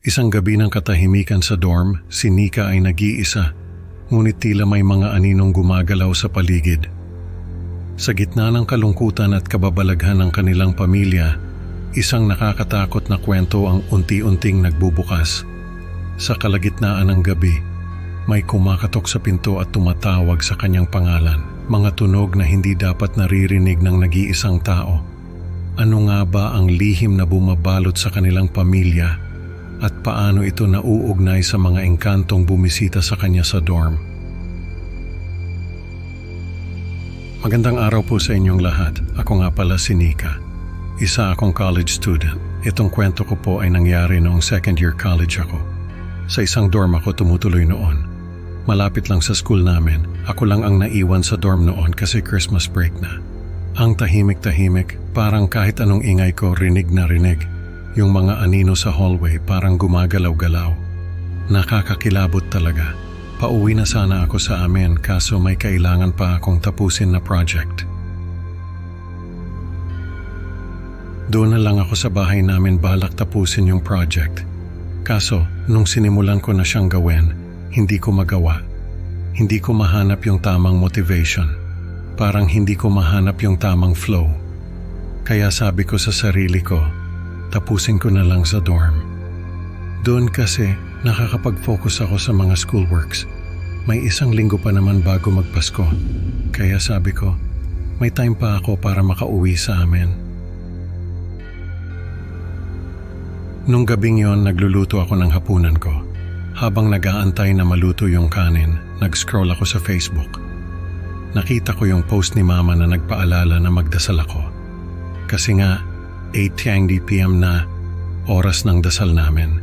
Isang gabi ng katahimikan sa dorm, si Nika ay nag-iisa, ngunit tila may mga aninong gumagalaw sa paligid. Sa gitna ng kalungkutan at kababalaghan ng kanilang pamilya, isang nakakatakot na kwento ang unti-unting nagbubukas. Sa kalagitnaan ng gabi, may kumakatok sa pinto at tumatawag sa kanyang pangalan. Mga tunog na hindi dapat naririnig ng nag-iisang tao. Ano nga ba ang lihim na bumabalot sa kanilang pamilya at paano ito nauugnay sa mga engkantong bumisita sa kanya sa dorm? Magandang araw po sa inyong lahat. Ako nga pala si Nika. Isa akong college student. Itong kwento ko po ay nangyari noong second year college ako. Sa isang dorm ako tumutuloy noon. Malapit lang sa school namin, ako lang ang naiwan sa dorm noon kasi Christmas break na. Ang tahimik-tahimik, parang kahit anong ingay ko rinig na rinig. Yung mga anino sa hallway parang gumagalaw-galaw. Nakakakilabot talaga. Pauwi na sana ako sa amin kaso may kailangan pa akong tapusin na project. Doon na lang ako sa bahay namin balak tapusin yung project. Kaso, nung sinimulan ko na siyang gawin, hindi ko magawa. Hindi ko mahanap yung tamang motivation. Parang hindi ko mahanap yung tamang flow. Kaya sabi ko sa sarili ko, tapusin ko na lang sa dorm. Doon kasi nakakapag-focus ako sa mga schoolworks. May isang linggo pa naman bago magpasko. Kaya sabi ko, may time pa ako para makauwi sa amin. Nung gabing yon, nagluluto ako ng hapunan ko. Habang nag-aantay na maluto yung kanin, nag-scroll ako sa Facebook. Nakita ko yung post ni mama na nagpaalala na magdasal ako. Kasi nga, 8.10 p.m. na, oras ng dasal namin.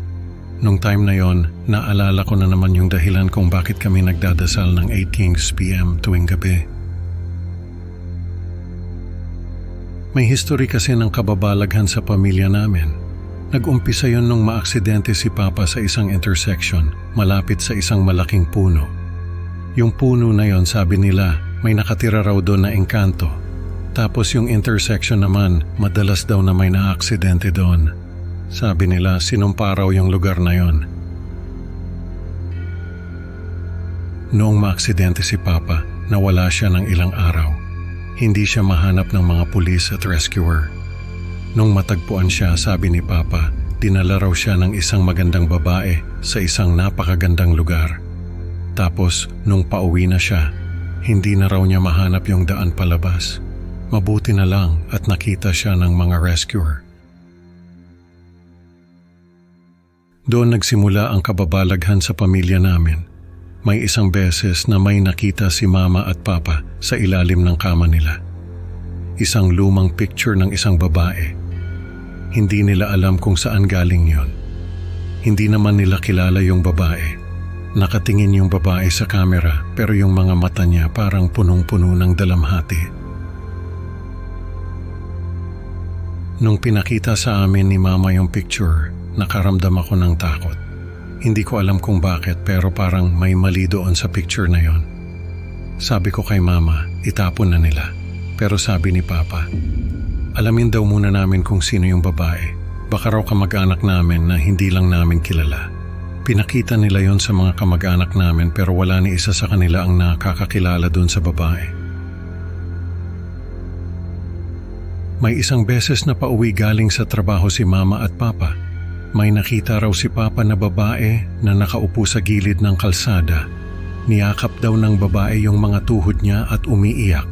Nung time na yon, naalala ko na naman yung dahilan kung bakit kami nagdadasal ng 18 p.m. tuwing gabi. May history kasi ng kababalaghan sa pamilya namin. Nag-umpisa yon nung maaksidente si Papa sa isang intersection malapit sa isang malaking puno. Yung puno na yon sabi nila may nakatira raw doon na engkanto. Tapos yung intersection naman madalas daw na may naaksidente doon. Sabi nila sinumpa raw yung lugar na yon. Noong maaksidente si Papa, nawala siya ng ilang araw. Hindi siya mahanap ng mga pulis at rescuer. Nung matagpuan siya, sabi ni Papa, dinala raw siya ng isang magandang babae sa isang napakagandang lugar. Tapos, nung pauwi na siya, hindi na raw niya mahanap yung daan palabas. Mabuti na lang at nakita siya ng mga rescuer. Doon nagsimula ang kababalaghan sa pamilya namin. May isang beses na may nakita si mama at papa sa ilalim ng kama nila. Isang lumang picture ng isang babae. Hindi nila alam kung saan galing yon. Hindi naman nila kilala yung babae. Nakatingin yung babae sa kamera pero yung mga mata niya parang punong-puno ng dalamhati. Nung pinakita sa amin ni mama yung picture, nakaramdam ako ng takot. Hindi ko alam kung bakit pero parang may mali doon sa picture na yon. Sabi ko kay mama, itapon na nila. Pero sabi ni papa, alamin daw muna namin kung sino yung babae. Baka raw kamag-anak namin na hindi lang namin kilala. Pinakita nila yon sa mga kamag-anak namin pero wala ni isa sa kanila ang nakakakilala doon sa babae. May isang beses na pauwi galing sa trabaho si mama at papa. May nakita raw si papa na babae na nakaupo sa gilid ng kalsada. Niyakap daw ng babae yung mga tuhod niya at umiiyak.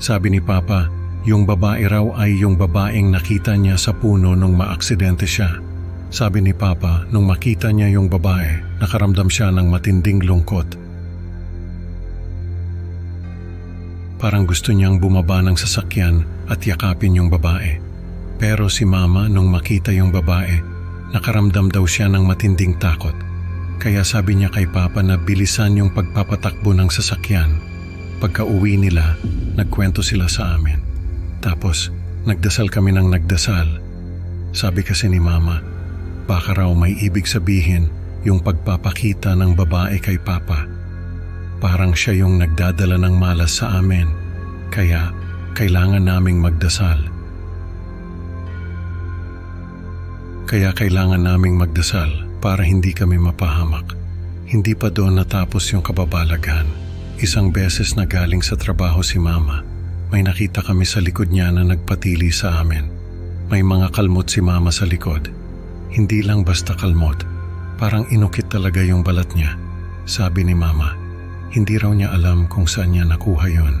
Sabi ni papa, yung babae raw ay yung babaeng nakita niya sa puno nung maaksidente siya. Sabi ni Papa, nung makita niya yung babae, nakaramdam siya ng matinding lungkot. Parang gusto niyang bumaba ng sasakyan at yakapin yung babae. Pero si Mama nung makita yung babae, nakaramdam daw siya ng matinding takot. Kaya sabi niya kay Papa na bilisan yung pagpapatakbo ng sasakyan. Pagka uwi nila, nagkwento sila sa amin. Tapos, nagdasal kami ng nagdasal. Sabi kasi ni Mama, Baka raw may ibig sabihin yung pagpapakita ng babae kay Papa. Parang siya yung nagdadala ng malas sa amin, kaya kailangan naming magdasal. Kaya kailangan naming magdasal para hindi kami mapahamak. Hindi pa doon natapos yung kababalaghan. Isang beses na galing sa trabaho si mama, may nakita kami sa likod niya na nagpatili sa amin. May mga kalmot si mama sa likod. Hindi lang basta kalmot, parang inukit talaga yung balat niya. Sabi ni mama, hindi raw niya alam kung saan niya nakuha yon.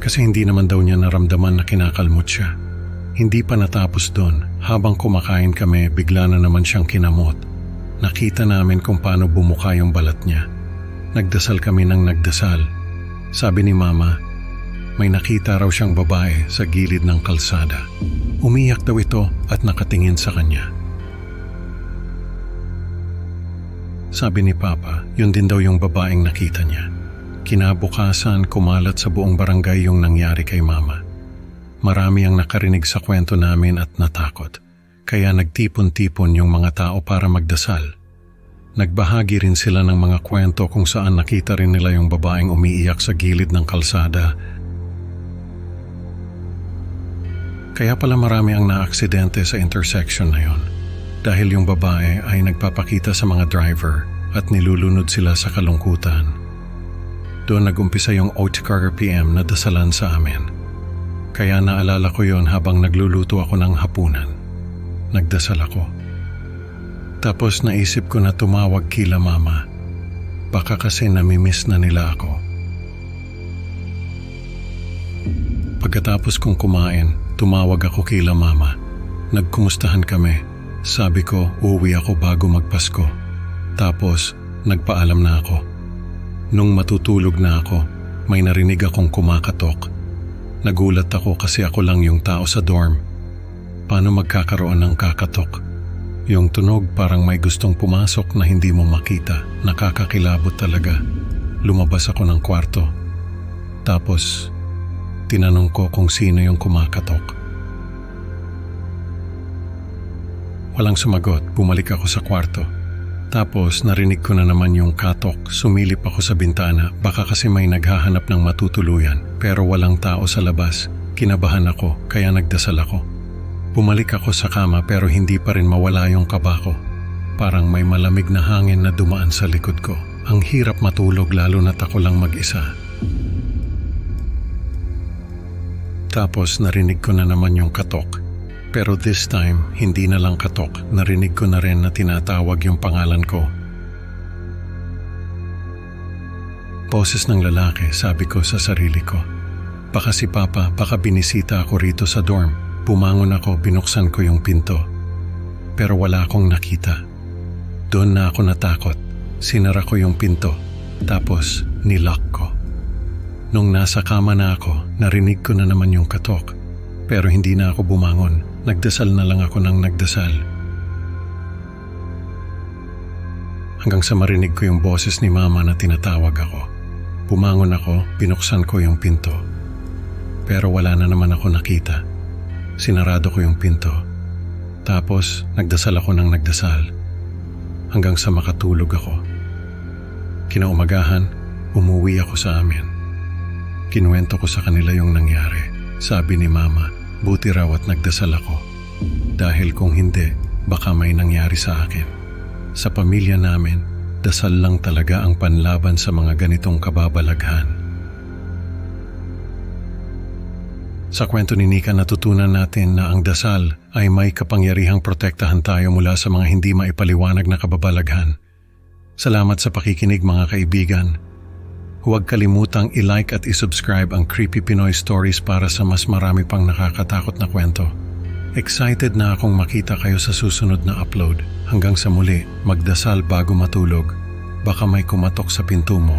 Kasi hindi naman daw niya naramdaman na kinakalmot siya. Hindi pa natapos doon, habang kumakain kami, bigla na naman siyang kinamot. Nakita namin kung paano bumuka yung balat niya. Nagdasal kami ng nagdasal. Sabi ni Mama, may nakita raw siyang babae sa gilid ng kalsada. Umiyak daw ito at nakatingin sa kanya. Sabi ni Papa, yun din daw yung babaeng nakita niya. Kinabukasan, kumalat sa buong barangay yung nangyari kay Mama. Marami ang nakarinig sa kwento namin at natakot. Kaya nagtipon-tipon yung mga tao para magdasal. Nagbahagi rin sila ng mga kwento kung saan nakita rin nila yung babaeng umiiyak sa gilid ng kalsada. Kaya pala marami ang naaksidente sa intersection na yon. Dahil yung babae ay nagpapakita sa mga driver at nilulunod sila sa kalungkutan. Doon nagumpisa yung Oatkar PM na dasalan sa amin. Kaya naalala ko yon habang nagluluto ako ng hapunan. Nagdasal ako. Tapos naisip ko na tumawag kila mama. Baka kasi namimiss na nila ako. Pagkatapos kong kumain, tumawag ako kila mama. Nagkumustahan kami. Sabi ko, uuwi ako bago magpasko. Tapos, nagpaalam na ako. Nung matutulog na ako, may narinig akong kumakatok. Nagulat ako kasi ako lang yung tao sa dorm. Paano magkakaroon ng kakatok? Yung tunog parang may gustong pumasok na hindi mo makita. Nakakakilabot talaga. Lumabas ako ng kwarto. Tapos, tinanong ko kung sino yung kumakatok. Walang sumagot, bumalik ako sa kwarto. Tapos narinig ko na naman yung katok, sumilip ako sa bintana, baka kasi may naghahanap ng matutuluyan, pero walang tao sa labas. Kinabahan ako, kaya nagdasal ako. Bumalik ako sa kama pero hindi pa rin mawala yung kaba ko. Parang may malamig na hangin na dumaan sa likod ko. Ang hirap matulog lalo na't ako lang mag-isa. Tapos narinig ko na naman yung katok. Pero this time, hindi na lang katok. Narinig ko na rin na tinatawag yung pangalan ko. Boses ng lalaki, sabi ko sa sarili ko. Baka si Papa, baka binisita ako rito sa dorm. Pumangon ako, binuksan ko yung pinto. Pero wala akong nakita. Doon na ako natakot. Sinara ko yung pinto. Tapos, nilock ko. Nung nasa kama na ako, narinig ko na naman yung katok. Pero hindi na ako bumangon. Nagdasal na lang ako ng nagdasal. Hanggang sa marinig ko yung boses ni mama na tinatawag ako. Bumangon ako, binuksan ko yung pinto. Pero wala na naman ako nakita. Sinarado ko yung pinto. Tapos, nagdasal ako ng nagdasal. Hanggang sa makatulog ako. Kinaumagahan, umuwi ako sa amin. Kinuwento ko sa kanila yung nangyari. Sabi ni mama, buti raw at nagdasal ako. Dahil kung hindi, baka may nangyari sa akin. Sa pamilya namin, dasal lang talaga ang panlaban sa mga ganitong kababalaghan. Sa kwento ni Nika natutunan natin na ang dasal ay may kapangyarihang protektahan tayo mula sa mga hindi maipaliwanag na kababalaghan. Salamat sa pakikinig mga kaibigan. Huwag kalimutang i-like at i-subscribe ang Creepy Pinoy Stories para sa mas marami pang nakakatakot na kwento. Excited na akong makita kayo sa susunod na upload. Hanggang sa muli, magdasal bago matulog. Baka may kumatok sa pinto mo.